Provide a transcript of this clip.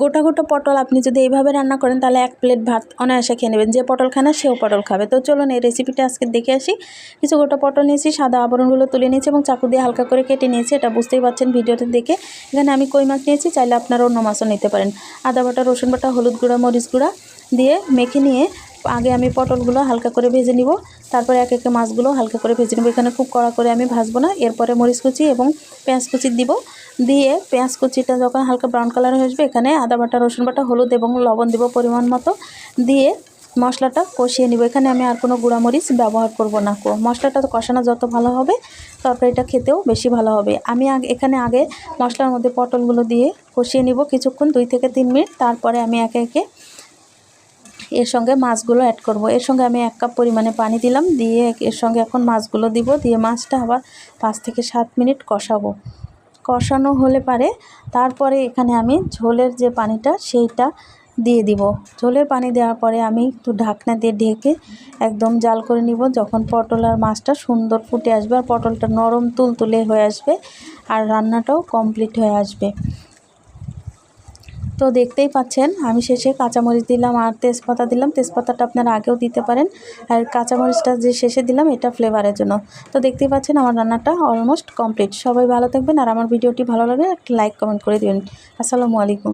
গোটা গোটা পটল আপনি যদি এইভাবে রান্না করেন, তাহলে এক প্লেট ভাত অনায়াসে খেয়ে নেবেন। যে পটল খায় না, সেও পটল খাবে। তো চলুন এই রেসিপিটা আজকে দেখে আসি। কিছু গোটা পটল নিয়েছি, সাদা আবরণগুলো তুলে নিয়েছি এবং চাকু দিয়ে হালকা করে কেটে নিয়েছি। এটা বুঝতেই পারছেন ভিডিওতে দেখে। এখানে আমি কই মাছ নিয়েছি, চাইলে আপনারা অন্য মাছও নিতে পারেন। আদা বাটা, রসুন বাটা, হলুদ গুঁড়া, মরিচ গুঁড়া দিয়ে মেখে নিয়ে আগে আমি পটলগুলো হালকা করে ভেজে নিব। তারপরে এক একে মাছগুলো হালকা করে ভেজে নেব। এখানে খুব কড়া করে আমি ভাজবো না। এরপরে মরিচ কুচি এবং পেঁয়াজ কুচি দিব। দিয়ে পেঁয়াজ কুচিটা যখন হালকা ব্রাউন কালার হয়ে আসবে, এখানে আদা বাটা, রসুন বাটা, হলুদ এবং লবণ দিব পরিমাণ মতো। দিয়ে মশলাটা কষিয়ে নিব। এখানে আমি আর কোনো গুঁড়ামরিচ ব্যবহার করব না। কো মশলাটা তো কষানো যত ভালো হবে, তরকারিটা খেতেও বেশি ভালো হবে। আমি এখানে আগে মশলার মধ্যে পটলগুলো দিয়ে কষিয়ে নিব কিছুক্ষণ, দুই থেকে তিন মিনিট। তারপরে আমি একে একে এর সঙ্গে মাছগুলো অ্যাড করব। এর সঙ্গে আমি এক কাপ পরিমাণে পানি দিলাম, দিয়ে এর সঙ্গে এখন মাছগুলো দিব, দিয়ে মাছটা আবার পাঁচ থেকে সাত মিনিট কষাবো। কষানো হলে পারে, তারপরে এখানে আমি ঝোলের যে পানিটা সেইটা দিয়ে দিব। ঝোলের পানি দেওয়ার পরে আমি একটু ঢাকনা দিয়ে ঢেকে একদম জাল করে নিব, যখন পটল আর মাছটা সুন্দর ফুটে আসবে আর পটলটা নরম তুলতুলে হয়ে আসবে আর রান্নাটাও কমপ্লিট হয়ে আসবে। তো দেখতেই পাচ্ছেন, আমি শেষে কাঁচামরিচ দিলাম আর তেজপাতা দিলাম। তেজপাতাটা আপনারা আগেও দিতে পারেন। আর কাঁচামরিচটা যে শেষে দিলাম, এটা ফ্লেভারের জন্য। তো দেখতেই পাচ্ছেন, আমার রান্নাটা অলমোস্ট কমপ্লিট সবাই ভালো থাকবেন আর আমার ভিডিওটি ভালো লাগে একটা লাইক কমেন্ট করে দিবেন। আসসালামু আলাইকুম।